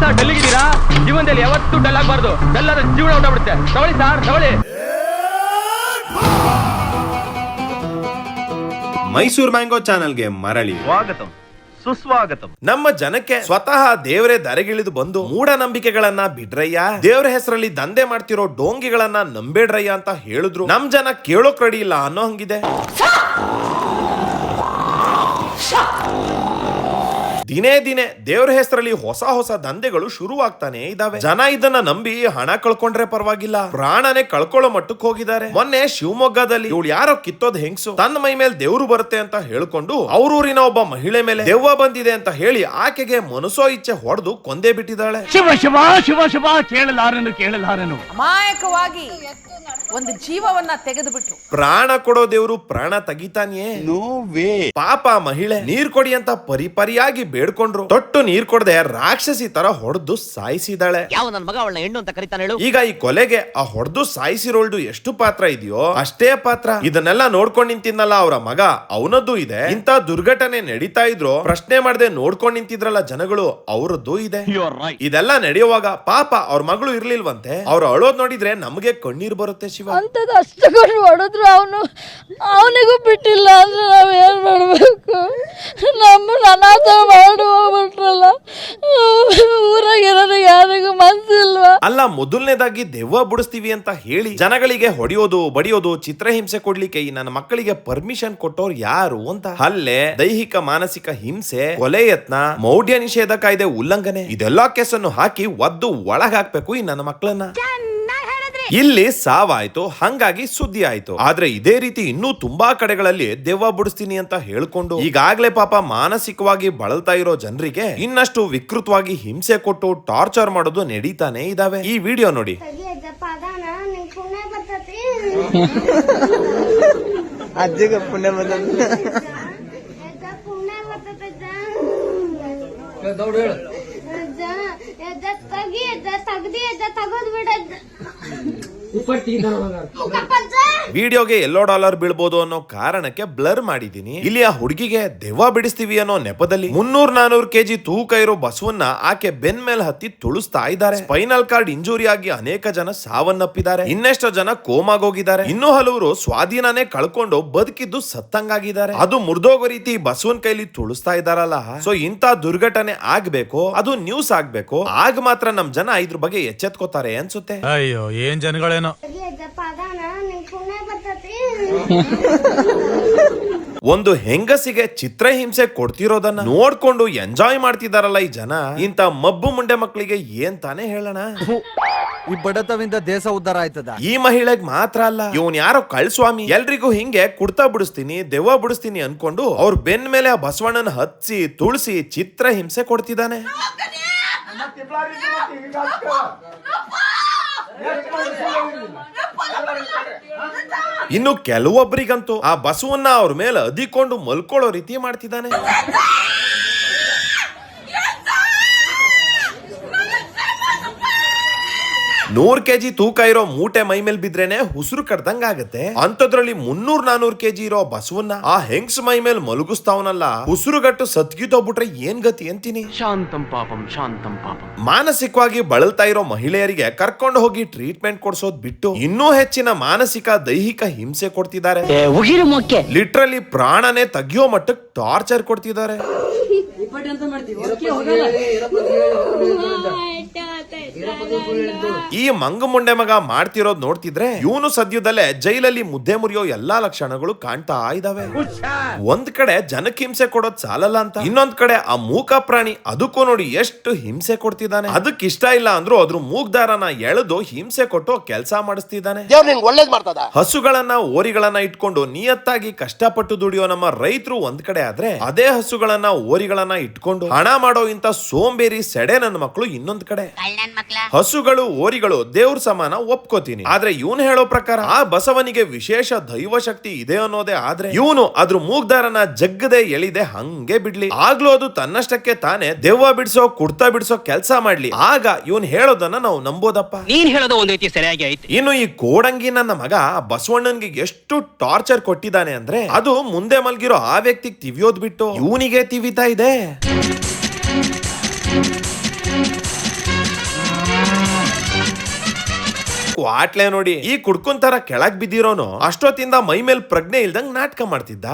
Sir ಡಲ್ಲಿಗಿದ್ದೀರಾ? ಜೀವನದಲ್ಲಿ ಯಾವತ್ತೂ dull ಆಗಬಾರ್ದು. ಡಲ್ ಆದ್ರೆ ಜೀವನ ಬಿಡುತ್ತೆ. ತಗೊಳ್ಳಿ ಸರ್ ತಗೊಳ್ಳಿ. ಮೈಸೂರು ಮ್ಯಾಂಗೋ ಚಾನಲ್ಗೆ ಮರಳಿ. ಸ್ವಾಗತಂ. ಸುಸ್ವಾಗತಂ. ನಮ್ಮ ಜನಕ್ಕೆ ಸ್ವತಃ ದೇವರೇ ದರೆಗಿಳಿದು ಬಂದು ಮೂಢನಂಬಿಕೆಗಳನ್ನ ಬಿಡ್ರಯ್ಯ? ದೇವ್ರ ಹೆಸರಲ್ಲಿ ದಂಧೆ ಮಾಡ್ತಿರೋ ಡೋಂಗಿಗಳನ್ನ ನಂಬೇಡ್ರಯ್ಯ ಅಂತ ಹೇಳಿದ್ರು. ನಮ್ ಜನ ಕೇಳೋಕ್ ರೆಡಿ ಇಲ್ಲ ಅನ್ನೋ ಹಂಗಿದೆ. ದಿನೇ ದಿನೇ ದೇವ್ರ ಹೆಸರಲ್ಲಿ ಹೊಸ ಹೊಸ ದಂಧೆಗಳು ಶುರುವಾಗ್ತಾನೆ ಇದಾವೆ. ಜನ ಇದನ್ನ ನಂಬಿ ಹಣ ಕಳ್ಕೊಂಡ್ರೆ ಪರವಾಗಿಲ್ಲ. ಪ್ರಾಣನೇ ಕಳ್ಕೊಳ್ಳೋ ಮಟ್ಟಕ್ಕೆ ಹೋಗಿದ್ದಾರೆ. ಮೊನ್ನೆ ಶಿವಮೊಗ್ಗದಲ್ಲಿ ಇವಳು ಯಾರೋ ಕಿತ್ತೋದ್ ಹೆಂಗ್ಸು? ತನ್ನ ಮೈ ಮೇಲೆ ದೇವ್ರು ಬರುತ್ತೆ ಅಂತ ಹೇಳ್ಕೊಂಡು ಅವ್ರೂರಿನ ಒಬ್ಬ ಮಹಿಳೆ ಮೇಲೆ ದೆವ್ವ ಬಂದಿದೆ ಅಂತ ಹೇಳಿ ಆಕೆಗೆ ಮನಸೋ ಇಚ್ಛೆ ಹೊಡೆದು ಕೊಂದೇ ಬಿಟ್ಟಿದ್ದಾಳೆ. ಶಿವ ಶಿವ ಶಿವ ಶಿವ ಕೇಳಲಾರನು ಕೇಳಲಾರನು. ಅಮಾಯಕವಾಗಿ ಒಂದು ಜೀವವನ್ನ ತೆಗೆದುಬಿಟ್ರು. ಪ್ರಾಣ ಕೊಡೋ ದೇವ್ರು ಪ್ರಾಣ ತೆಗಿತಾನೆ ಪಾಪ ಮಹಿಳೆ ನೀರ್ ಕೊಡಿ ಅಂತ ಪರಿಪರಿಯಾಗಿ ಬೇಡ್ಕೊಂಡ್ರು. ತೊಟ್ಟು ನೀರ್ ಕೊಡದೆ ರಾಕ್ಷಸಿ ತರ ಹೊಡೆದು ಸಾಯಿಸಿದಾಳೆ. ಯಾವ ನನ್ನ ಮಗ ಅವಳನ್ನ ಹೆಣ್ಣು ಅಂತ ಕರಿತಾನೆ ಹೇಳು? ಈಗ ಈ ಕೊಲೆಗೆ ಆ ಹೊಡೆದು ಸಾಯಿಸಿರೋಳ್ದು ಎಷ್ಟು ಪಾತ್ರ ಇದೆಯೋ? ಅಷ್ಟೇ ಪಾತ್ರ. ಇದನ್ನೆಲ್ಲ ನೋಡ್ಕೊಂಡ್ ನಿಂತಿದ್ನಲ್ಲ ಅವರ ಮಗ. ಅವನದ್ದು ಇದೆ. ಇಂತ ದುರ್ಘಟನೆ ನಡೀತಾ ಇದ್ರು ಪ್ರಶ್ನೆ ಮಾಡದೆ ನೋಡ್ಕೊಂಡ್ ನಿಂತಿದ್ರಲ್ಲ ಜನಗಳು ಅವರದ್ದು ಇದೆ. ಇದೆಲ್ಲ ನಡೆಯುವಾಗ ಪಾಪ ಅವ್ರ ಮಗಳು ಇರ್ಲಿಲ್ವಂತೆ. ಅವ್ರು ಅಳೋದ್ ನೋಡಿದ್ರೆ ನಮಗೆ ಕಣ್ಣೀರ್ ಬರುತ್ತೆ ಶಿವ. ಅಂಥದ್ದು ಅಷ್ಟು ಕೊಟ್ಟು ಹೊಡೆದ್ರು ಅವನು ಅವನಿಗೂ ಬಿಟ್ಟಿಲ್ಲ ಅಂದ್ರೆ ನಾವು ಏನು ಮಾಡಬೇಕು? ನಮ್ಮ ಅನಾಥ ಮಾಡುವಲ್ಲ ಊರಾಗಿರೋದು ಯಾರಿಗೂ ಮನಸ್ಸಿಲ್ವ ಅಲ್ಲ ಮೊದಲನೇದಾಗಿ ದೆವ್ವ ಬಿಡಿಸ್ತೀವಿ ಅಂತ ಹೇಳಿ ಜನಗಳಿಗೆ ಹೊಡೆಯೋದು ಬಡಿಯೋದು ಚಿತ್ರಹಿಂಸೆ ಕೊಡ್ಲಿಕ್ಕೆ ಈ ನನ್ನ ಮಕ್ಕಳಿಗೆ ಪರ್ಮಿಷನ್ ಕೊಟ್ಟವ್ರು ಯಾರು ಅಂತ? ಹಲ್ಲೆ ದೈಹಿಕ ಮಾನಸಿಕ ಹಿಂಸೆ ಕೊಲೆ ಯತ್ನ ಮೌಢ್ಯ ನಿಷೇಧ ಕಾಯ್ದೆ ಉಲ್ಲಂಘನೆ ಇದೆಲ್ಲಾ ಕೇಸನ್ನು ಹಾಕಿ ಒದ್ದು ಒಳಗಾಕ್ಬೇಕು ಈ ನನ್ನ ಮಕ್ಕಳನ್ನ. ಇಲ್ಲಿ ಸಾವಾಯ್ತು ಹಂಗಾಗಿ ಸುದ್ದಿ ಆಯ್ತು ಆದ್ರೆ ಇದೇ ರೀತಿ ಇನ್ನೂ ತುಂಬಾ ಕಡೆಗಳಲ್ಲಿ ದೆವ್ವ ಬಿಡಿಸ್ತೀನಿ ಅಂತ ಹೇಳ್ಕೊಂಡು ಈಗಾಗ್ಲೇ ಪಾಪ ಮಾನಸಿಕವಾಗಿ ಬಳಲ್ತಾ ಇರೋ ಜನರಿಗೆ ಇನ್ನಷ್ಟು ವಿಕೃತವಾಗಿ ಹಿಂಸೆ ಕೊಟ್ಟು ಟಾರ್ಚರ್ ಮಾಡೋದು ನಡೀತಾನೆ ಇದಾವೆ. ಈ ವಿಡಿಯೋ ನೋಡಿ. ಅಜ್ಜಿಗೆ ಪುಣ್ಯ ಬಂದ ಎಜ್ಜ ಪುಣ್ಯ ವಿಡಿಯೋಗೆ ಎಲ್ಲೋ ಡಾಲರ್ ಬೀಳ್ಬೋದು ಅನ್ನೋ ಕಾರಣಕ್ಕೆ ಬ್ಲರ್ ಮಾಡಿದೀನಿ ಇಲ್ಲಿ ಆ ಹುಡುಗಿಗೆ ದೆವ್ವ ಬಿಡಿಸ್ತೀವಿ ಅನ್ನೋ ನೆಪದಲ್ಲಿ ಮುನ್ನೂರ್ ನಾನೂರ್ ಕೆಜಿ ತೂಕ ಇರೋ ಬಸವನ್ನ ಆಕೆ ಬೆನ್ ಮೇಲೆ ಹತ್ತಿ ತುಳಿಸ್ತಾ ಇದ್ದಾರೆ. ಸ್ಪೈನಲ್ ಕಾರ್ಡ್ ಇಂಜುರಿ ಆಗಿ ಅನೇಕ ಜನ ಸಾವನ್ನಪ್ಪಿದ್ದಾರೆ. ಇನ್ನೆಷ್ಟೋ ಜನ ಕೋಮಾಗೋಗಿದ್ದಾರೆ. ಇನ್ನೂ ಹಲವರು ಸ್ವಾಧೀನನೇ ಕಳ್ಕೊಂಡು ಬದುಕಿದ್ದು ಸತ್ತಂಗಾಗಿದ್ದಾರೆ. ಅದು ಮುರಿದೋಗೋ ರೀತಿ ಬಸವನ್ ಕೈಲಿ ತುಳಿಸ್ತಾ ಇದ್ದಾರಲ್ಲ. ಸೊ ಇಂತ ದುರ್ಘಟನೆ ಆಗ್ಬೇಕು? ಅದು ನ್ಯೂಸ್ ಆಗ್ಬೇಕು? ಆಗ ಮಾತ್ರ ನಮ್ ಜನ ಇದ್ರ ಬಗ್ಗೆ ಎಚ್ಚೆತ್ಕೋತಾರೆ ಅನ್ಸುತ್ತೆ. ಅಯ್ಯೋ ಏನ್ ಜನಗಳೇನೋ? ಒಂದು ಹೆಂಗಸಿಗೆ ಚಿತ್ರಹಿಂಸೆ ಕೊಡ್ತಿರೋದನ್ನ ನೋಡ್ಕೊಂಡು ಎಂಜಾಯ್ ಮಾಡ್ತಿದಾರಲ್ಲ ಈ ಜನ. ಇಂತ ಮಬ್ಬು ಮುಂಡೆ ಮಕ್ಕಳಿಗೆ ಏನ್ ತಾನೇ ಹೇಳೋಣ? ಈ ಬಡತವಿಂದ ದೇಶ ಉದ್ಧಾರ ಆಯ್ತದ? ಈ ಮಹಿಳೆಗ್ ಮಾತ್ರ ಅಲ್ಲ ಇವನ್ ಯಾರೋ ಕಳ್ಸ್ವಾಮಿ. ಎಲ್ರಿಗೂ ಹಿಂಗೆ ಕುಡ್ತಾ ಬಿಡಿಸ್ತೀನಿ ದೆವ್ವ ಬಿಡಿಸ್ತೀನಿ ಅನ್ಕೊಂಡು ಅವ್ರ ಬೆನ್ ಮೇಲೆ ಆ ಬಸವಣ್ಣನ ಹಚ್ಚಿ ತುಳಸಿ ಚಿತ್ರಹಿಂಸೆ ಕೊಡ್ತಿದ್ದಾನೆ ಇನ್ನು ಕೆಲವೊಬ್ಬರಿಗಂತೂ ಆ ಬಸವನ್ನ ಅವ್ರ ಮೇಲೆ ಅದಿಕೊಂಡು ಮಲ್ಕೊಳ್ಳೋ ರೀತಿ ಮಾಡ್ತಿದ್ದಾನೆ. ನೂರ್ ಕೆಜಿ ತೂಕ ಇರೋ ಮೂಟೆ ಮೈ ಮೇಲೆ ಬಿದ್ರೇನೆ ಉಸಿರು ಕಡ್ದಂಗ ಆಗತ್ತೆ ಅಂತದ್ರಲ್ಲಿ ಮುನ್ನೂರ್ ನಾನೂರ್ ಕೆಜಿ ಇರೋ ಬಸವನ್ನ ಆ ಹೆಂಗ್ಸ್ ಮೈ ಮೇಲೆ ಮಲಗಿಸ್ತಾವನಲ್ಲ ಉಸಿರುಗಟ್ಟು ಸತ್ಗಿತೋಗ್ಬಿಟ್ರೆ ಏನ್ ಗತಿ ಅಂತೀನಿ ಶಾಂತಂ ಪಾಪಂ ಶಾಂತಂ ಪಾಪಂ ಮಾನಸಿಕವಾಗಿ ಬಳಲ್ತಾ ಇರೋ ಮಹಿಳೆಯರಿಗೆ ಕರ್ಕೊಂಡು ಹೋಗಿ ಟ್ರೀಟ್ಮೆಂಟ್ ಕೊಡ್ಸೋದ್ ಬಿಟ್ಟು ಇನ್ನೂ ಹೆಚ್ಚಿನ ಮಾನಸಿಕ ದೈಹಿಕ ಹಿಂಸೆ ಕೊಡ್ತಿದ್ದಾರೆ ಲಿಟ್ರಲಿ ಪ್ರಾಣನೇ ತಗಿಯೋ ಮಟ್ಟಕ್ಕೆ ಟಾರ್ಚರ್ ಕೊಡ್ತಿದ್ದಾರೆ ಈ ಮಂಗ ಮುಂಡೆ ಮಗ ಮಾಡ್ತಿರೋದ್ ನೋಡ್ತಿದ್ರೆ ಇವನು ಸದ್ಯದಲ್ಲೇ ಜೈಲಲ್ಲಿ ಮುದ್ದೆ ಮುರಿಯೋ ಎಲ್ಲಾ ಲಕ್ಷಣಗಳು ಕಾಣ್ತಾ ಇದಾವೆ. ಒಂದ್ ಕಡೆ ಜನಕ್ಕೆ ಹಿಂಸೆ ಕೊಡೋದ್ ಸಾಲಲ್ಲ ಅಂತ ಇನ್ನೊಂದ್ ಕಡೆ ಆ ಮೂಕ ಪ್ರಾಣಿ ಅದಕ್ಕೂ ನೋಡಿ ಎಷ್ಟು ಹಿಂಸೆ ಕೊಡ್ತಿದ್ದಾನೆ. ಅದಕ್ಕೆ ಇಷ್ಟ ಇಲ್ಲ ಅಂದ್ರೂ ಅದ್ರ ಮೂಗ್ದಾರನ ಎಳೆದು ಹಿಂಸೆ ಕೊಟ್ಟು ಕೆಲಸ ಮಾಡಿಸ್ತಿದ್ದಾನೆ. ಹಸುಗಳನ್ನ ಓರಿಗಳನ್ನ ಇಟ್ಕೊಂಡು ನಿಯತ್ತಾಗಿ ಕಷ್ಟಪಟ್ಟು ದುಡಿಯೋ ನಮ್ಮ ರೈತರು ಒಂದ್ ಕಡೆ ಆದ್ರೆ ಅದೇ ಹಸುಗಳನ್ನ ಓರಿಗಳನ್ನ ಇಟ್ಕೊಂಡು ಹಣ ಮಾಡೋ ಇಂತ ಸೋಂಬೇರಿ ಸೆಡೆ ನನ್ನ ಮಕ್ಕಳು ಇನ್ನೊಂದ್ ಕಡೆ. ಹಸುಗಳು ಓರಿಗಳು ದೇವ್ರ ಸಮಾನ ಒಪ್ಕೋತೀನಿ. ಆದ್ರೆ ಇವನು ಹೇಳೋ ಪ್ರಕಾರ ಆ ಬಸವನಿಗೆ ವಿಶೇಷ ದೈವ ಶಕ್ತಿ ಇದೆ ಅನ್ನೋದೇ ಆದ್ರೆ ಇವನು ಅದ್ರ ಮೂಗ್ದಾರನ ಜಗ್ಗದೆ ಎಳಿದೆ ಹಂಗೆ ಬಿಡ್ಲಿ. ಆಗ್ಲೂ ಅದು ತನ್ನಷ್ಟಕ್ಕೆ ತಾನೇ ದೆವ್ವ ಬಿಡ್ಸೋ ಕುಡ್ತಾ ಬಿಡ್ಸೋ ಕೆಲಸ ಮಾಡ್ಲಿ. ಆಗ ಇವನ್ ಹೇಳೋದನ್ನ ನಾವು ನಂಬೋದಪ್ಪ. ನೀನ್ ಹೇಳೋದು ಒಂದ್ ರೀತಿ ಸರಿಯಾಗಿ ಆಯ್ತು ಇನ್ನು ಈ ಕೋಡಂಗಿ ನನ್ನ ಮಗ ಬಸವಣ್ಣನ್ಗೆ ಎಷ್ಟು ಟಾರ್ಚರ್ ಕೊಟ್ಟಿದ್ದಾನೆ ಅಂದ್ರೆ ಅದು ಮುಂದೆ ಮಲ್ಗಿರೋ ಆ ವ್ಯಕ್ತಿಗೆ ತಿವಿಯೋದ್ ಬಿಟ್ಟು ಇವನಿಗೆ ತಿವಿತಾ ಇದೆ. ವಾಟ್ಲೆ ನೋಡಿ. ಈ ಕುಡ್ಕೊಂತರ ತರ ಕೆಳಗ್ ಬಿದ್ದಿರೋನು ಅಷ್ಟೊತ್ತಿಂದ ಮೈ ಮೇಲ್ ಪ್ರಜ್ಞೆ ಇಲ್ದಂಗ್ ನಾಟಕ ಮಾಡ್ತಿದ್ದ.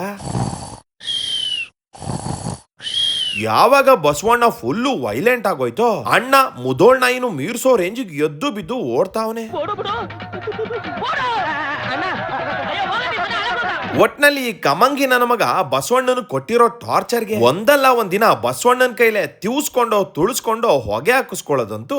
ಯಾವಾಗ ಬಸವಣ್ಣ ಫುಲ್ಲು ವೈಲೆಂಟ್ ಆಗೋಯ್ತೋ ಅಣ್ಣ ಮುದೋಳ್ ನಾಯಿನು ಮೀರ್ಸೋ ರೇಂಜಿಗ್ ಎದ್ದು ಬಿದ್ದು ಓಡ್ತಾವನೆ. ಒಟ್ನಲ್ಲಿ ಈ ಕಮಂಗಿ ನನ್ನ ಮಗ ಬಸವಣ್ಣನ ಕೊಟ್ಟಿರೋ ಟಾರ್ಚರ್ಗೆ ಒಂದಲ್ಲ ಒಂದಿನ ಬಸವಣ್ಣನ ಕೈಲೆ ತಿವ್ಸ್ಕೊಂಡು ತುಳಿಸ್ಕೊಂಡು ಹೊಗೆ ಹಾಕಿಸ್ಕೊಳ್ಳೋದಂತೂ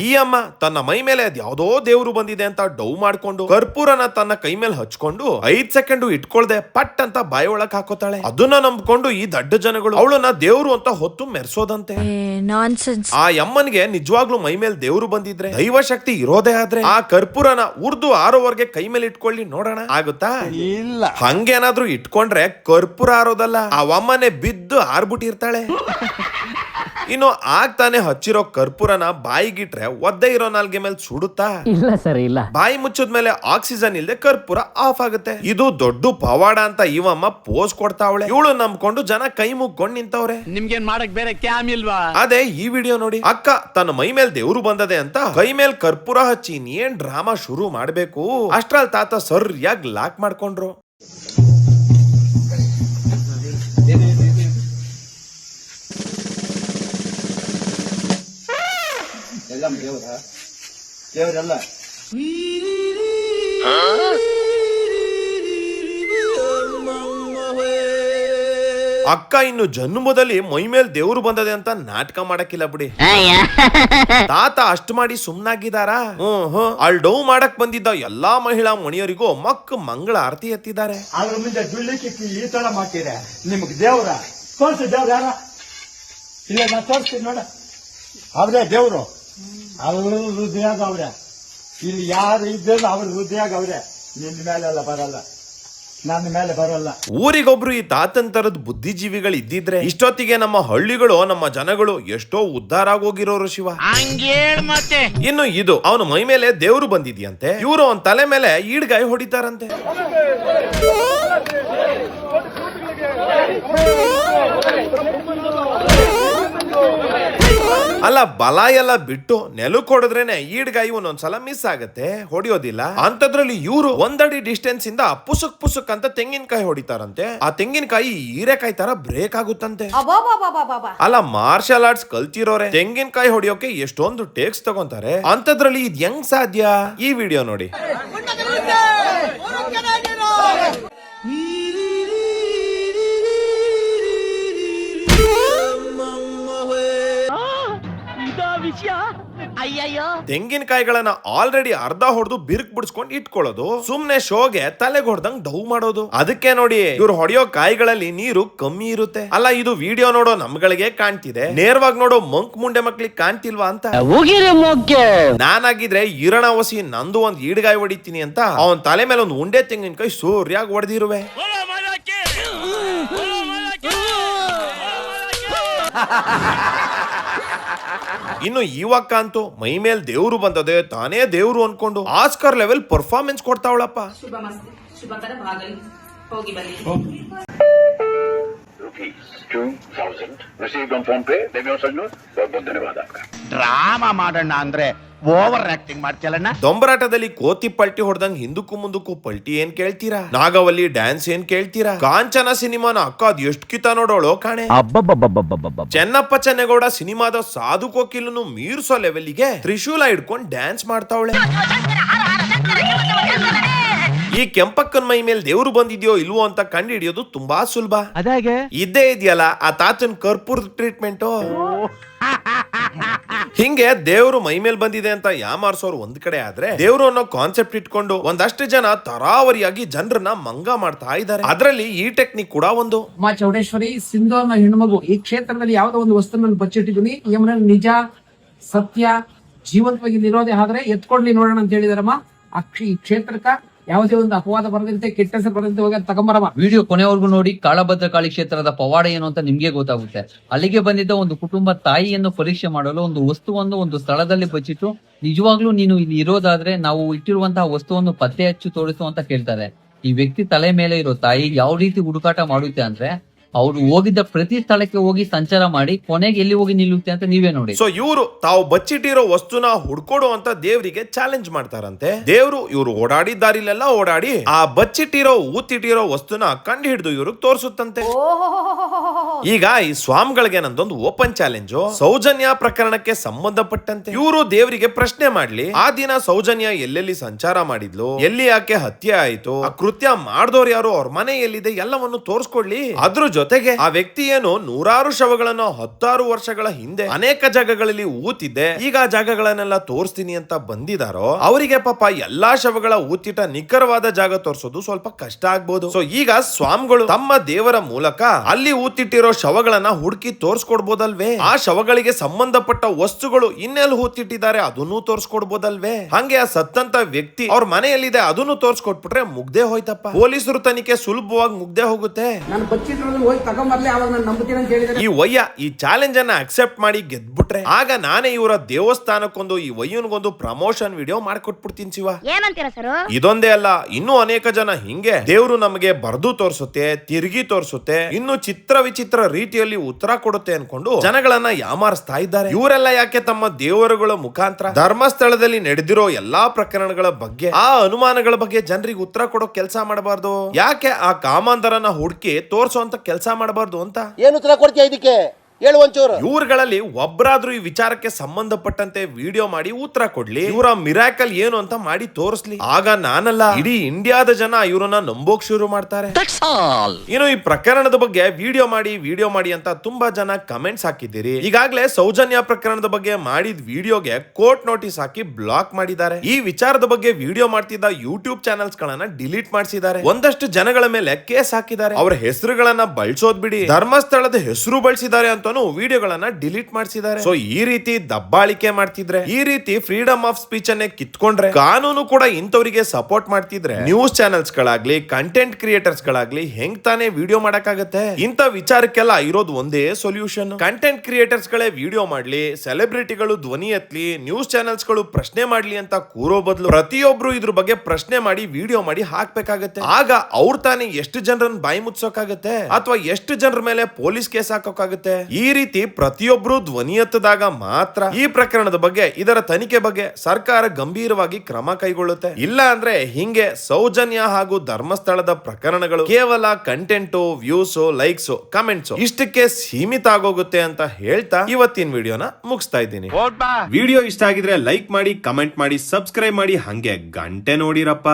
ಈ ಅಮ್ಮ ತನ್ನ ಮೈ ಮೇಲೆ ಅದ್ ಯಾವ್ದೋ ದೇವ್ರು ಬಂದಿದೆ ಅಂತ ಡೌ ಮಾಡ್ಕೊಂಡು ಕರ್ಪೂರನ ತನ್ನ ಕೈ ಮೇಲೆ ಹಚ್ಕೊಂಡು ಐದ್ ಸೆಕೆಂಡ್ ಇಟ್ಕೊಳ್ದೆ ಪಟ್ ಅಂತ ಬಾಯಿ ಒಳಗ್ ಹಾಕೋತಾಳೆ. ಅದನ್ನ ನಂಬ್ಕೊಂಡು ಈ ದಡ್ಡ ಜನಗಳು ಅವಳನ್ನ ದೇವ್ರು ಅಂತ ಹೊತ್ತು ಮೆರ್ಸೋದಂತೆ. ಆ ಯಮ್ಮನ್ಗೆ ನಿಜವಾಗ್ಲೂ ಮೈ ಮೇಲೆ ದೇವ್ರು ಬಂದಿದ್ರೆ ದೈವ ಶಕ್ತಿ ಇರೋದೇ ಆದ್ರೆ ಆ ಕರ್ಪೂರನ ಉರ್ದು ಆರೋವರೆಗೆ ಕೈ ಮೇಲೆ ಇಟ್ಕೊಳ್ಳಿ ನೋಡೋಣ. ಆಗುತ್ತಾ? ಇಲ್ಲ. ಹಂಗೇನಾದ್ರೂ ಇಟ್ಕೊಂಡ್ರೆ ಕರ್ಪೂರ ಆರೋದಲ್ಲ. ಆ ಅಮ್ಮನೆ ಬಿದ್ದು ಆರ್ಬಿಟ್ಟಿರ್ತಾಳೆ. ಇನ್ನು ಆಗ್ತಾನೆ ಹಚ್ಚಿರೋ ಕರ್ಪೂರನ ಬಾಯಿಗಿಟ್ರೆ ಒದ್ದೆ ಇರೋ ನಾಲ್ಗೆ ಮೇಲೆ ಸುಡುತ್ತಾ? ಇಲ್ಲ ಸರ್ ಇಲ್ಲ. ಬಾಯಿ ಮುಚ್ಚಿದ್ಮೇಲೆ ಆಕ್ಸಿಜನ್ ಇಲ್ಲದೆ ಕರ್ಪೂರ ಆಫ್ ಆಗುತ್ತೆ. ಇದು ದೊಡ್ಡ ಪವಾಡ ಅಂತ ಇವಮ್ಮ ಪೋಸ್ ಕೊಡ್ತಾವಳೆ ಇವಳು ನಂಬ್ಕೊಂಡು ಜನ ಕೈ ಮುಗ್ಕೊಂಡು ನಿಂತವ್ರೆ. ನಿಮ್ಗೇನ್ ಮಾಡಕ್ ಬೇರೆ ಕ್ಯಾಮ್ ಇಲ್ವಾ? ಅದೇ ಈ ವಿಡಿಯೋ ನೋಡಿ. ಅಕ್ಕ ತನ್ನ ಮೈ ಮೇಲೆ ದೇವ್ರು ಬಂದದೆ ಅಂತ ಕೈ ಮೇಲ್ ಕರ್ಪೂರ ಹಚ್ಚಿ ಏನ್ ಡ್ರಾಮಾ ಶುರು ಮಾಡ್ಬೇಕು? ಅಷ್ಟ್ರಲ್ಲಿ ತಾತ ಸರಿಯಾಗಿ ಲಾಕ್ ಮಾಡ್ಕೊಂಡ್ರು. ದೇವರೆಲ್ಲ. ಅಕ್ಕ ಇನ್ನು ಜನ್ಮದಲ್ಲಿ ಮೈ ಮೇಲೆ ದೇವ್ರು ಬಂದದೆ ಅಂತ ನಾಟಕ ಮಾಡಕ್ಕಿಲ್ಲ ಬಿಡಿ. ತಾತ ಅಷ್ಟು ಮಾಡಿ ಸುಮ್ನಾಗಿದಾರ ಹ್ಮ್ ಹ್ಮ್. ಅಲ್ ಡೌ ಮಾಡಕ್ ಬಂದಿದ್ದ ಎಲ್ಲಾ ಮಹಿಳಾ ಮಣಿಯರಿಗೂ ಮಕ್ಕ ಮಂಗಳ ಆರತಿ ಎತ್ತಿದ್ದಾರೆ. ಅದ್ರ ಮುಂದೆ ದುಳ್ಳಿಕ್ಕಿ ಈ ತರ ಮಾಡ್ತೀರ ನಿಮ್ಗೆ ದೇವ್ರ. ತೋರ್ಸಿ ದೇವ್ರ ಯಾರ? ಇಲ್ಲ ನಾ ತೋರಿಸ್ತೀನಿ ನೋಡ. ಅವ್ರೇ ದೇವ್ರು ಅವ್ರ ಹೃದಯಾಗ ಅವ್ರೆ. ಇಲ್ಲಿ ಯಾರು ಇದ್ದರೂ ಅವ್ರ ಹೃದಯಾಗ ಅವ್ರೆ. ನಿನ್ನ ಮೇಲೆಲ್ಲ ಬರಲ್ಲ. ನನ್ನ ಮೇಲೆ ಬರಲ್ಲ. ಊರಿಗೊಬ್ರು ಈ ತಾತನ್ ತರದ ಬುದ್ಧಿಜೀವಿಗಳು ಇದ್ದಿದ್ರೆ ಇಷ್ಟೊತ್ತಿಗೆ ನಮ್ಮ ಹಳ್ಳಿಗಳು ನಮ್ಮ ಜನಗಳು ಎಷ್ಟೋ ಉದ್ಧಾರ ಆಗೋಗಿರೋರು ಶಿವ. ಮತ್ತೆ. ಇನ್ನು ಇದು ಅವನ ಮೈ ಮೇಲೆ ದೇವ್ರು ಬಂದಿದ್ಯಂತೆ. ಇವರು ಅವನ ತಲೆ ಮೇಲೆ ಈಡ್ಗಾಯಿ ಹೊಡಿತಾರಂತೆ. ಅಲ್ಲ ಬಲ ಎಲ್ಲ ಬಿಟ್ಟು ನೆಲಕ್ ಹೊಡೆದ್ರೇನೆ ಈಡ್ಗಾಯಿ ಒಂದೊಂದ್ಸಲ ಮಿಸ್ ಆಗತ್ತೆ. ಹೊಡಿಯೋದಿಲ್ಲ. ಅಂತದ್ರಲ್ಲಿ ಇವರು ಒಂದಡಿ ಡಿಸ್ಟೆನ್ಸ್ ಇಂದ ಪುಸುಕ್ ಪುಸುಕ್ ಅಂತ ತೆಂಗಿನಕಾಯಿ ಹೊಡಿತಾರಂತೆ. ಆ ತೆಂಗಿನಕಾಯಿ ಹೀರೆಕಾಯಿ ತರ ಬ್ರೇಕ್ ಆಗುತ್ತಂತೆ. ಅಲ್ಲ ಮಾರ್ಷಲ್ ಆರ್ಟ್ಸ್ ಕಲ್ತಿರೋರೆ. ತೆಂಗಿನಕಾಯಿ ಹೊಡಿಯೋಕೆ ಎಷ್ಟೊಂದು ಟೇಕ್ಸ್ ತಗೊಂತಾರೆ. ಅಂತದ್ರಲ್ಲಿ ಇದ್ ಹೆಂಗ್ ಸಾಧ್ಯ? ಈ ವಿಡಿಯೋ ನೋಡಿ. ಅಯ್ಯಯ್ಯೋ. ತೆಂಗಿನಕಾಯಿಗಳನ್ನ ಆಲ್ರೆಡಿ ಅರ್ಧ ಹೊಡೆದು ಬಿರುಕ್ ಬಿಡಿಸ್ಕೊಂಡು ಇಟ್ಕೊಳ್ಳೋದು ಸುಮ್ನೆ ಶೋಗೆ ತಲೆಗೆ ಹೊಡೆದಂಗ್ ಡೌ ಮಾಡೋದು. ಅದಕ್ಕೆ ನೋಡಿ ಇವ್ರು ಹೊಡೆಯೋ ಕಾಯಿಗಳಲ್ಲಿ ನೀರು ಕಮ್ಮಿ ಇರುತ್ತೆ. ಅಲ್ಲ ಇದು ವಿಡಿಯೋ ನೋಡೋ ನಮ್ಗಳಿಗೆ ಕಾಣ್ತಿದೆ. ನೇರವಾಗಿ ನೋಡೋ ಮಂಕ್ ಮುಂಡೆ ಮಕ್ಳಿಗೆ ಕಾಣ್ತಿಲ್ವಾ ಅಂತ. ನಾನಾಗಿದ್ರೆ ಈರಣ ಒಸಿ ನಂದು ಒಂದ್ ಈಡ್ಗಾಯಿ ಹೊಡಿತೀನಿ ಅಂತ ಅವನ್ ತಲೆ ಮೇಲೆ ಒಂದು ಉಂಡೆ ತೆಂಗಿನಕಾಯಿ ಸೂರ್ಯಾಗಿ ಹೊಡೆದಿರುವೆ. ಇನ್ನು ಇವಾಗ ಅಂತೂ ಮೈ ಮೇಲೆ ದೇವ್ರು ಬಂದದೆ ತಾನೇ ದೇವ್ರು ಅನ್ಕೊಂಡು ಆಸ್ಕರ್ ಲೆವೆಲ್ ಪರ್ಫಾರ್ಮೆನ್ಸ್ ಕೊಡ್ತಾವಳಪ್ಪ. ಡ್ರಾಮಾ ಮಾಡೋಣ ಅಂದ್ರೆ ಓವರ್ ಆಕ್ಟಿಂಗ್ ಮಾಡ್ತಿಯಲ್ಲಣ್ಣ ದೊಂಬರಾಟದಲ್ಲಿ ಕೋತಿ ಪಲ್ಟಿ ಹೊಡೆದಂಗ್ ಹಿಂದಕ್ಕೂ ಮುಂದಕ್ಕೂ ಪಲ್ಟಿ ಏನ್ ಕೇಳ್ತೀರಾ? ನಾಗವಲ್ಲಿ ಡ್ಯಾನ್ಸ್ ಏನ್ ಕೇಳ್ತೀರಾ? ಕಾಂಚನ ಸಿನಿಮಾನ ಅಕ್ಕ ಅದ್ ಎಷ್ಟ್ ಕಿತ ನೋಡೋಳು ಕಾಣೆ. ಚೆನ್ನಪ್ಪ ಚೆನ್ನಗೌಡ ಸಿನಿಮಾದ ಸಾಧು ಕೋಕಿಲನ್ನು ಮೀರ್ಸೋ ಲೆವೆಲ್ಗೆ ತ್ರಿಶೂಲ ಹಿಡ್ಕೊಂಡ್ ಡ್ಯಾನ್ಸ್ ಮಾಡ್ತಾವಳೆ. ಈ ಕೆಂಪಕ್ಕನ್ ಮೈ ಮೇಲೆ ದೇವ್ರು ಬಂದಿದ್ಯೋ ಇಲ್ವೋ ಅಂತ ಕಂಡು ಹಿಡಿಯೋದು ತುಂಬಾ ಸುಲಭ. ಅದಾಗೆ? ಇದ್ದೇ ಇದೆಯಲ್ಲ ಆ ತಾತನ್ ಕರ್ಪೂರ್ ಟ್ರೀಟ್ಮೆಂಟ್ ಹಿಂಗೆ ದೇವರು ಮೈ ಮೇಲೆ ಬಂದಿದೆ ಅಂತ ಯಾಮಾರ್ಸೋರು ಒಂದ್ ಕಡೆ ಆದ್ರೆ ದೇವ್ರು ಅನ್ನೋ ಕಾನ್ಸೆಪ್ಟ್ ಇಟ್ಕೊಂಡು ಒಂದಷ್ಟು ಜನ ತರಾವರಿಯಾಗಿ ಜನರನ್ನ ಮಂಗ ಮಾಡ್ತಾ ಇದ್ದಾರೆ. ಅದರಲ್ಲಿ ಈ ಟೆಕ್ನಿಕ್ ಕೂಡ ಒಂದು. ಮಾ ಚೌಡೇಶ್ವರಿ, ಸಿಂಧು ಅನ್ನೋ ಹೆಣ್ಮಗು ಈ ಕ್ಷೇತ್ರದಲ್ಲಿ ಯಾವುದೋ ಒಂದು ವಸ್ತುವನ್ನು ಬಚ್ಚಿಟ್ಟಿದ್ದೀನಿ. ಯಮನ ನಿಜ, ಸತ್ಯ, ಜೀವಂತವಾಗಿ ನಿರೋಧೆ ಆದ್ರೆ ಎತ್ಕೊಡ್ಲಿ ನೋಡೋಣ ಅಂತ ಹೇಳಿದಾರಮ್ಮ. ಅಕ್ಷಿ ಕ್ಷ- ಈ ಕ್ಷೇತ್ರಕ್ಕ ಯಾವುದೇ ಒಂದು ಅಪವಾದ ಬರದಂತೆ ಕೆಟ್ಟ ಹೆಸರು ಬರದಂತೆ ಹೋಗಿ ಅದ್ ತಗೊಂಬರಮ್ಮ ವಿಡಿಯೋ ಕೊನೆವರೆಗೂ ನೋಡಿ ಕಾಳಭದ್ರಕಾಳಿ ಕ್ಷೇತ್ರದ ಪವಾಡ ಏನು ಅಂತ ನಿಮ್ಗೆ ಗೊತ್ತಾಗುತ್ತೆ. ಅಲ್ಲಿಗೆ ಬಂದಿದ್ದ ಒಂದು ಕುಟುಂಬ ತಾಯಿಯನ್ನು ಪರೀಕ್ಷೆ ಮಾಡಲು ಒಂದು ವಸ್ತುವನ್ನು ಒಂದು ಸ್ಥಳದಲ್ಲಿ ಬಚ್ಚಿಟ್ಟು, ನಿಜವಾಗ್ಲೂ ನೀನು ಇಲ್ಲಿ ಇರೋದಾದ್ರೆ ನಾವು ಇಟ್ಟಿರುವಂತಹ ವಸ್ತುವನ್ನು ಪತ್ತೆ ಹಚ್ಚಿ ತೋರಿಸು ಅಂತ ಕೇಳ್ತಾರೆ. ಈ ವ್ಯಕ್ತಿ ತಲೆ ಮೇಲೆ ಇರೋ ತಾಯಿ ಯಾವ ರೀತಿ ಹುಡುಕಾಟ ಮಾಡುತ್ತೆ ಅಂದ್ರೆ ಅವ್ರು ಹೋಗಿದ್ದ ಪ್ರತಿ ಸ್ಥಳಕ್ಕೆ ಹೋಗಿ ಸಂಚಾರ ಮಾಡಿ ಕೊನೆಗೆ ಎಲ್ಲಿ ಹೋಗಿ ನಿಲ್ಲುತ್ತೆ ಅಂತ ನೀವೇ ನೋಡಿ. ಸೊ ಇವರು ತಾವು ಬಚ್ಚಿಟ್ಟಿರೋ ವಸ್ತುನ ಹುಡ್ಕೊಡು ಅಂತ ದೇವರಿಗೆ ಚಾಲೆಂಜ್ ಮಾಡ್ತಾರಂತೆ. ದೇವ್ರು ಇವ್ರು ಓಡಾಡಿ ದಾರಿಲೆಲ್ಲ ಓಡಾಡಿ ಆ ಬಚ್ಚಿಟ್ಟಿರೋ ಊತಿಟ್ಟಿರೋ ವಸ್ತುನ ಕಂಡು ಹಿಡಿದು ಇವ್ರಿಗೆ ತೋರಿಸುತ್ತಂತೆ. ಈಗ ಈ ಸ್ವಾಮಿಗಳಿಗೆ ನಂದೊಂದು ಓಪನ್ ಚಾಲೆಂಜ್ ಸೌಜನ್ಯ ಪ್ರಕರಣಕ್ಕೆ ಸಂಬಂಧಪಟ್ಟಂತೆ. ಇವರು ದೇವರಿಗೆ ಪ್ರಶ್ನೆ ಮಾಡ್ಲಿ ಆ ದಿನ ಸೌಜನ್ಯ ಎಲ್ಲೆಲ್ಲಿ ಸಂಚಾರ ಮಾಡಿದ್ಲು ಎಲ್ಲಿ ಯಾಕೆ ಹತ್ಯೆ ಆಯ್ತು ಆ ಕೃತ್ಯ ಮಾಡ್ದವ್ರು ಯಾರು ಅವ್ರ ಮನೆ ಎಲ್ಲಿದೆ ಎಲ್ಲವನ್ನು ತೋರಿಸ್ಕೊಳ್ಳಿ ಅದ್ರ ಜೊತೆಗೆ ಆ ವ್ಯಕ್ತಿ ಏನು ನೂರಾರು ಶವಗಳನ್ನು ಹತ್ತಾರು ವರ್ಷಗಳ ಹಿಂದೆ ಅನೇಕ ಜಾಗಗಳಲ್ಲಿ ಊತಿದ್ದೆ. ಈಗ ಆ ಜಾಗಗಳನ್ನೆಲ್ಲ ತೋರಿಸ್ತೀನಿ ಅಂತ ಬಂದಿದಾರೋ ಅವರಿಗೆ ಪಾಪ ಎಲ್ಲಾ ಶವಗಳ ಊತಿಟ ನಿಖರವಾದ ಜಾಗ ತೋರಿಸೋದು ಸ್ವಲ್ಪ ಕಷ್ಟ ಆಗ್ಬೋದು. ಸೊ ಈಗ ಸ್ವಾಮಿಗಳು ತಮ್ಮ ದೇವರ ಮೂಲಕ ಅಲ್ಲಿ ಊತಿಟ್ಟಿರೋ ಶವಗಳನ್ನ ಹುಡುಕಿ ತೋರ್ಸ್ಕೊಡ್ಬೋದಲ್ವೇ? ಆ ಶವಗಳಿಗೆ ಸಂಬಂಧಪಟ್ಟ ವಸ್ತುಗಳು ಇನ್ನೆಲ್ಲಿ ಹೂತಿಟ್ಟಿದ್ದಾರೆ ಅದನ್ನು ತೋರ್ಸ್ಕೊಡ್ಬೋದಲ್ವೇ? ಹಂಗೆ ಆ ಸತ್ತಂತ ವ್ಯಕ್ತಿ ಅವ್ರ ಮನೆಯಲ್ಲಿದೆ ಅದನ್ನು ತೋರ್ಸ್ಕೊಟ್ಬಿಟ್ರೆ ಮುಗ್ದೆ ಹೋಯ್ತಪ್ಪ. ಪೊಲೀಸರು ತನಿಖೆ ಸುಲಭವಾಗಿ ಮುಗ್ದೆ ಹೋಗುತ್ತೆ. ನಾನು ಹೋಗಿ ತಗೊಂಬರ್ಲಿ ಅವಾಗ ನಾನು ನಂಬುತ್ತೀನಿ ಅಂತ ಹೇಳಿದ್ರೆ. ಈ ವಯ್ಯ ಈ ಚಾಲೆಂಜ್ ಅನ್ನ ಅಕ್ಸೆಪ್ಟ್ ಮಾಡಿ ಗೆದ್ಬಿಟ್ರೆ ಆಗ ನಾನೇ ಇವರ ದೇವಸ್ಥಾನಕ್ಕೊಂದು ಈ ವಯ್ಯನ್ಗೊಂದು ಪ್ರಮೋಷನ್ ವಿಡಿಯೋ ಮಾಡ್ಕೊಟ್ಬಿಡ್ತೀನಿ ಶಿವ. ಏನಂತೀರಾ ಸರ್? ಇದೊಂದೇ ಅಲ್ಲ ಇನ್ನೂ ಅನೇಕ ಜನ ಹಿಂಗೆ. ದೇವ್ರು ನಮಗೆ ಬರ್ದು ತೋರಿಸುತ್ತೆ ತಿರುಗಿ ತೋರಿಸುತ್ತೆ ಇನ್ನು ಚಿತ್ರ ವಿಚಿತ್ರ ರೀತಿಯಲ್ಲಿ ಉತ್ತರ ಕೊಡುತ್ತೆ ಅನ್ಕೊಂಡು ಜನಗಳನ್ನ ಯಾಮಾರಿಸ್ತಾ ಇದ್ದಾರೆ. ಇವರೆಲ್ಲ ಯಾಕೆ ತಮ್ಮ ದೇವರುಗಳ ಮುಖಾಂತರ? ಧರ್ಮಸ್ಥಳದಲ್ಲಿ ನಡೆದಿರೋ ಎಲ್ಲಾ ಪ್ರಕರಣಗಳ ಬಗ್ಗೆ ಆ ಅನುಮಾನಗಳ ಬಗ್ಗೆ ಜನರಿಗೆ ಉತ್ತರ ಕೊಡೋ ಕೆಲಸ ಮಾಡಬಾರ್ದು. ಯಾಕೆ ಆ ಕಾಮಾಂಧರನ್ನ ಹುಡುಕಿ ತೋರಿಸುವಂತ ಕೆಲಸ ಮಾಡಬಾರ್ದು ಅಂತ. ಏನು ಉತ್ತರ ಕೊಡ್ತೀಯ ಇದಕ್ಕೆ? ಹೇಳು ಒಂಚೂರು. ಇವ್ರುಗಳಲ್ಲಿ ಒಬ್ರಾದ್ರೂ ಈ ವಿಚಾರಕ್ಕೆ ಸಂಬಂಧಪಟ್ಟಂತೆ ವಿಡಿಯೋ ಮಾಡಿ ಉತ್ತರ ಕೊಡ್ಲಿ. ಇವರ ಮಿರಾಕಲ್ ಏನು ಅಂತ ಮಾಡಿ ತೋರಿಸ್ಲಿ. ಆಗ ನಾನಲ್ಲ ಇಡೀ ಇಂಡಿಯಾದ ಜನ ಇವರನ್ನ ನಂಬೋಕ್ ಶುರು ಮಾಡ್ತಾರೆ. ಇನ್ನು ಈ ಪ್ರಕರಣದ ಬಗ್ಗೆ ವಿಡಿಯೋ ಮಾಡಿ ವಿಡಿಯೋ ಮಾಡಿ ಅಂತ ತುಂಬಾ ಜನ ಕಮೆಂಟ್ಸ್ ಹಾಕಿದ್ದೀರಿ. ಈಗಾಗಲೇ ಸೌಜನ್ಯ ಪ್ರಕರಣದ ಬಗ್ಗೆ ಮಾಡಿದ ವಿಡಿಯೋಗೆ ಕೋರ್ಟ್ ನೋಟಿಸ್ ಹಾಕಿ ಬ್ಲಾಕ್ ಮಾಡಿದ್ದಾರೆ. ಈ ವಿಚಾರದ ಬಗ್ಗೆ ವಿಡಿಯೋ ಮಾಡ್ತಿದ್ದ ಯೂಟ್ಯೂಬ್ ಚಾನೆಲ್ಸ್ ಗಳನ್ನ ಡಿಲೀಟ್ ಮಾಡಿಸಿದ್ದಾರೆ. ಒಂದಷ್ಟು ಜನಗಳ ಮೇಲೆ ಕೇಸ್ ಹಾಕಿದ್ದಾರೆ. ಅವರ ಹೆಸರುಗಳನ್ನ ಬಳಸೋದ್ ಬಿಡಿ. ಧರ್ಮಸ್ಥಳದ ಹೆಸರು ಬಳಸಿದ್ದಾರೆ ಅಂತಾನು ವಿಡಿಯೋಗಳನ್ನ ಡಿಲೀಟ್ ಮಾಡಿಸಿದ್ದಾರೆ. ಸೊ ಈ ರೀತಿ ದಬ್ಬಾಳಿಕೆ ಮಾಡ್ತಿದ್ರೆ, ಈ ರೀತಿ ಫ್ರೀಡಮ್ ಆಫ್ ಸ್ಪೀಚ್ ಅನ್ನೇ ಕಿತ್ಕೊಂಡ್ರೆ, ಕಾನೂನು ಕೂಡ ಇಂಥವರಿಗೆ ಸಪೋರ್ಟ್ ಮಾಡ್ತಿದ್ರೆ ನ್ಯೂಸ್ ಚಾನೆಲ್ಸ್ ಗಳಾಗ್ಲಿ ಕಂಟೆಂಟ್ ಕ್ರಿಯೇಟರ್ಸ್ ಗಳಾಗ್ಲಿ ಹೆಂಗ್ ತಾನೇ ವಿಡಿಯೋ ಮಾಡಕ್ಕಾಗತ್ತೆ? ಇಂಥ ವಿಚಾರಕ್ಕೆಲ್ಲ ಇರೋದು ಒಂದೇ ಸೊಲ್ಯೂಷನ್ ಕಂಟೆಂಟ್ ಕ್ರಿಯೇಟರ್ಸ್ ಗಳೇ ವಿಡಿಯೋ ಮಾಡ್ಲಿ ಸೆಲೆಬ್ರಿಟಿಗಳು ಧ್ವನಿ ಎತ್ಲಿ ನ್ಯೂಸ್ ಚಾನೆಲ್ಸ್ಗಳು ಪ್ರಶ್ನೆ ಮಾಡ್ಲಿ ಅಂತ ಕೂರೋ ಬದಲು ಪ್ರತಿಯೊಬ್ರು ಇದ್ರ ಬಗ್ಗೆ ಪ್ರಶ್ನೆ ಮಾಡಿ ವಿಡಿಯೋ ಮಾಡಿ ಹಾಕ್ಬೇಕಾಗತ್ತೆ. ಆಗ ಅವ್ರ ತಾನೇ ಎಷ್ಟು ಜನರನ್ನ ಬಾಯಿ ಮುಚ್ಚೋಕಾಗತ್ತೆ ಅಥವಾ ಎಷ್ಟು ಜನರ ಮೇಲೆ ಪೊಲೀಸ್ ಕೇಸ್ ಹಾಕೋಕಾಗತ್ತೆ? ಈ ರೀತಿ ಪ್ರತಿಯೊಬ್ಬರು ಧ್ವನಿ ಎತ್ತದಾಗ ಮಾತ್ರ ಈ ಪ್ರಕರಣದ ಬಗ್ಗೆ ಇದರ ತನಿಖೆ ಬಗ್ಗೆ ಸರ್ಕಾರ ಗಂಭೀರವಾಗಿ ಕ್ರಮ ಕೈಗೊಳ್ಳುತ್ತೆ. ಇಲ್ಲ ಅಂದ್ರೆ ಹಿಂಗೆ ಸೌಜನ್ಯ ಹಾಗೂ ಧರ್ಮಸ್ಥಳದ ಪ್ರಕರಣಗಳು ಕೇವಲ ಕಂಟೆಂಟು ವ್ಯೂಸ್ ಲೈಕ್ಸ್ ಕಮೆಂಟ್ಸ್ ಇಷ್ಟಕ್ಕೆ ಸೀಮಿತ ಆಗೋಗುತ್ತೆ ಅಂತ ಹೇಳ್ತಾ ಇವತ್ತಿನ ವಿಡಿಯೋನ ಮುಗಿಸ್ತಾ ಇದ್ದೀನಿ. ವಿಡಿಯೋ ಇಷ್ಟ ಆಗಿದ್ರೆ ಲೈಕ್ ಮಾಡಿ ಕಮೆಂಟ್ ಮಾಡಿ ಸಬ್ಸ್ಕ್ರೈಬ್ ಮಾಡಿ ಹಂಗೆ ಗಂಟೆ ನೋಡಿರಪ್ಪ.